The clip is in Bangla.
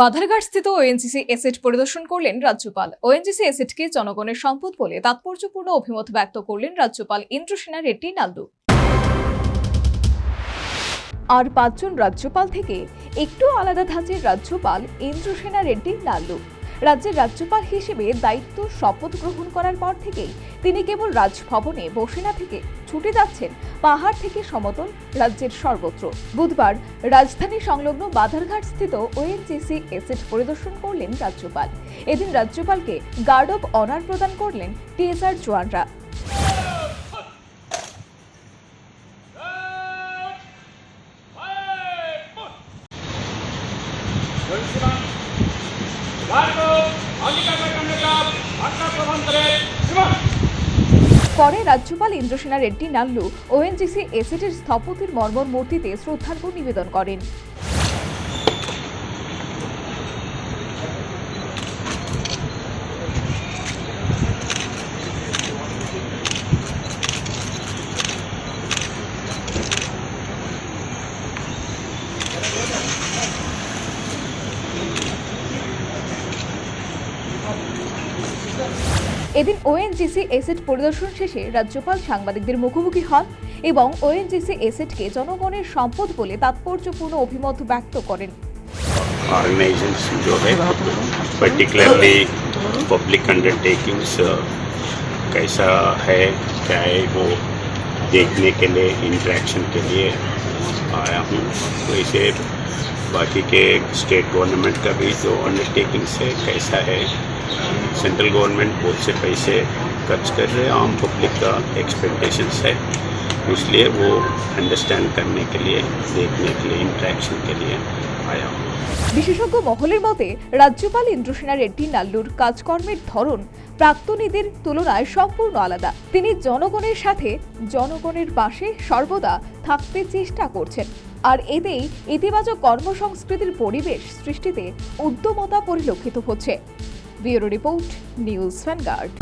বাধারঘাট স্থিত ওএনজিসি এসেট পরিদর্শন করলেন রাজ্যপাল। ওএনজিসি এসেটকে জনগণের সম্পদ বলে তাৎপর্যপূর্ণ অভিমত ব্যক্ত করলেন রাজ্যপাল ইন্দ্রসেনা রেড্ডি নাল্ডু আর পাঁচজন রাজ্যপাল থেকে একটু আলাদা ধাঁচের রাজ্যপাল ইন্দ্রসেনা রেড্ডি লাল্লু রাজ্যের রাজ্যপাল হিসেবে দায়িত্ব শপথ গ্রহণ করার পর থেকেই তিনি কেবল রাজভবনে বসে না থেকে ছুটে যাচ্ছেন পাহাড় থেকে সমতল রাজ্যের সর্বত্র বুধবার রাজধানী সংলগ্ন বাধারঘাট স্থিত ওএনজিসি এসেট পরিদর্শন করলেন রাজ্যপাল এদিন রাজ্যপালকে গার্ড অব অনার প্রদান করলেন টিএসআর জওয়ানরা জয়শ্রীরাম ভারত পরে রাজ্যপাল ইন্দ্রসেনা রেড্ডি নাল্লু ওএনজিসি এসিটির স্থপতির মর্মর মূর্তিতে শ্রদ্ধার্ঘ্য নিবেদন করেন। এদিন ওএনজিসি এসেট পরিদর্শন শেষে রাজ্যপাল সাংবাদিকদের মুখোমুখি হন এবং ওএনজিসি এসেটকে জনগণের সম্পদ বলে তাৎপর্যপূর্ণ অভিমত ব্যক্ত করেন ऑर्गेनाइजेंस जो है पर्टिकुलरली पब्लिक अंडरटेकिंग्स कैसा है क्या है वो देखने के लिए इंटरेक्शन के लिए आया हूँ तो इसे बाकी के स्टेट गवर्नमेंट का भी जो अंडरटेकिंग्स है कैसा है सेंट्रल गवर्नमेंट बहुत से पैसे खर्च कर रहे हैं आम पब्लिक का एक्सपेक्टेशंस है इसलिए वो अंडरस्टैंड करने के लिए देखने के लिए इंटरेक्शन के लिए आया हूँ বিশেষজ্ঞ মহলের মতে রাজ্যপাল ইন্দ্রসেনা রেড্ডি নাল্লুর কাজকর্মের ধরন প্রাক্তনীদের তুলনায় সম্পূর্ণ আলাদা তিনি জনগণের সাথে জনগণের পাশে সর্বদা থাকতে চেষ্টা করছেন আর এতেই ইতিবাচক কর্মসংস্কৃতির পরিবেশ সৃষ্টিতে উদ্যমতা পরিলক্ষিত হচ্ছে। Bureau report news vanguard.